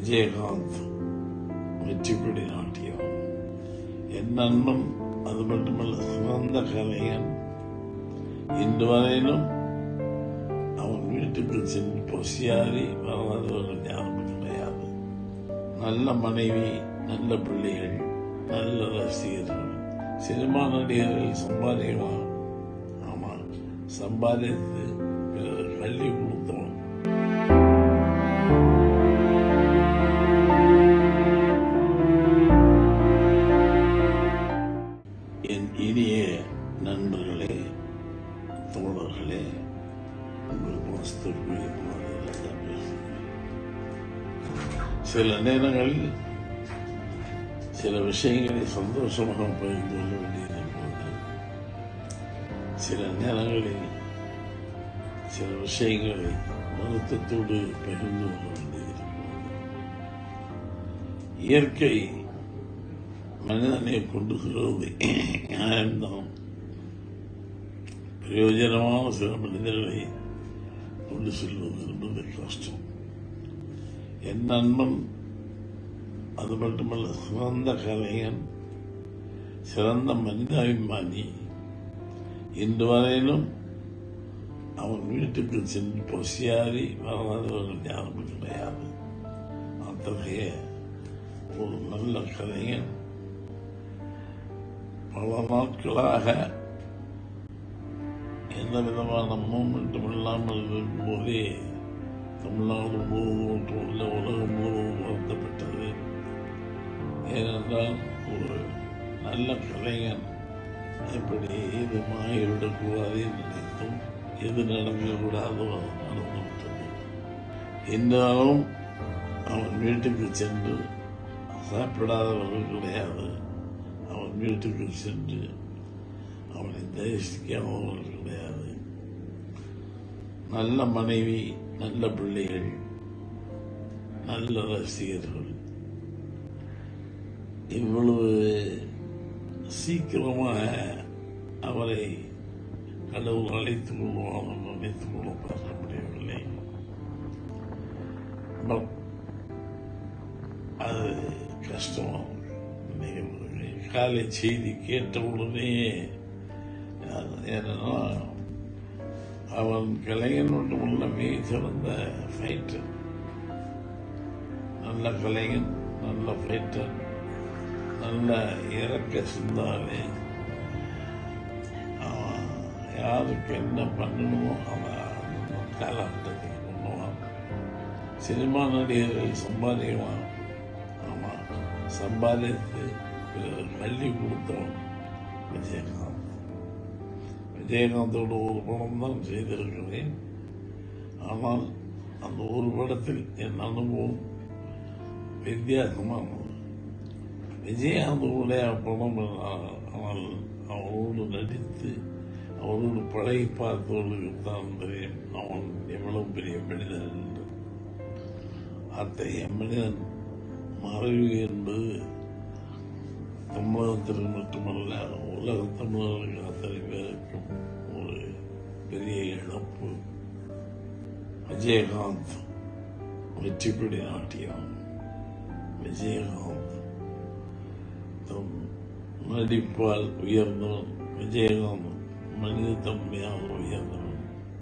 விஜயகாந்த் வெற்றிப்படி நாட்டியம். என் நண்பன் அது மட்டுமல்ல சிறந்த கலைஞன். இன்று வரையிலும் அவன் வீட்டுக்கு சென்று பொசியாரி வராதவர்கள் யாரும் கிடையாது. நல்ல மனைவி நல்ல பிள்ளைகள் நல்ல ரசிகர்கள். சினிமா நடிகர்கள் சம்பாதிக்கலாம். ஆமா சம்பாதித்து பிறர் கல்வி கொடுத்தவன். நண்பர்களே தோழர்களே உங்கள் சில நேரங்களில் சில விஷயங்களை சந்தோஷமாக பகிர்ந்து கொள்ள வேண்டியது சில நேரங்களில் சில விஷயங்களை வருத்தத்தோடு பகிர்ந்து கொள்ள வேண்டியது இயற்கை மனிதனை கொண்டு செல்வது நியாயம்தான் பிரயோஜனமான சில மனிதர்களை கொண்டு செல்வது என்பது கஷ்டம் என் நண்பன் அது மட்டுமல்ல சிறந்த கலைஞன் சிறந்த மனிதாபிமானி இன்று வரையிலும் அவன் வீட்டுக்கு சென்று பொசியாரி வராதவர்கள் யாரும் கிடையாது அத்தகைய ஒரு நல்ல கலைஞன் பல நாட்களாக எந்த விதமான மூமெண்ட்டும் இல்லாமல் இருக்கும்போதே தமிழ்நாடு முழுவதும் உள்ள உலகம் முழுவதும் வருத்தப்பட்டது ஏனென்றால் ஒரு நல்ல கலைஞன் எப்படி இது மாறிவிடக்கூடாது நினைத்தும் எது நடக்கக்கூடாதோ அது நடந்துவிட்டது இருந்தாலும் அவன் வீட்டுக்கு சென்று சாப்பிடாதவர்கள் கிடையாது. அவன் வீட்டுக்கு சென்று அவனை தரிசிக்காதவர்கள் கிடையாது நல்ல மனைவி நல்ல பிள்ளைகள் நல்ல ரசிகர்கள். இவ்வளவு சீக்கிரமாக அவரை கடவுள் அழைத்துக் கொள்வான் நினைத்துக் கொள்ள பார்க்க முடியவில்லை அது கஷ்டம். காலை செய்தி கேட்ட உடனே என்னன்னா அவன் கலைஞன் மட்டுமல்ல மிக சிறந்த ஃபைட்டர் நல்ல கலைஞன் நல்ல ஃபைட்டர் நல்ல இறக்க சிந்தாலே அவன் யாருக்கு என்ன பண்ணணுமோ அவன் அந்த காலகட்டத்துக்கு பண்ணுவான் சினிமா நடிகர்கள் சம்பாதிக்கலாம் ஆமாம் சம்பாதித்து பிறர் கொடுத்தவன் விஜயகாந்த் விஜயகாந்தோட ஒரு படம் தான் செய்திருக்கிறேன் ஆனால் அந்த ஒரு படத்தில் என் அனுபவம் வித்தியாசமானது விஜயகாந்தோடைய படம் ஆனால் அவரோடு நடித்து அவரோடு பழகி பார்த்தவர்களுக்கு தான் தெரியும் அவன் எவ்வளவு பெரிய மனிதன் என்று அத்தகைய மனிதன் மறைவு என்பது தமிழகத்திற்கு மட்டுமல்ல உலக தமிழர்கள் அத்தனை பேருக்கும் ஒரு பெரிய இழப்பு. விஜயகாந்த் வெற்றிப்படி நாட்டியம் விஜயகாந்த் தம் நடிப்பால் உயர்ந்தவர். விஜயகாந்த் மனித தன்மையால் உயர்ந்தவர்.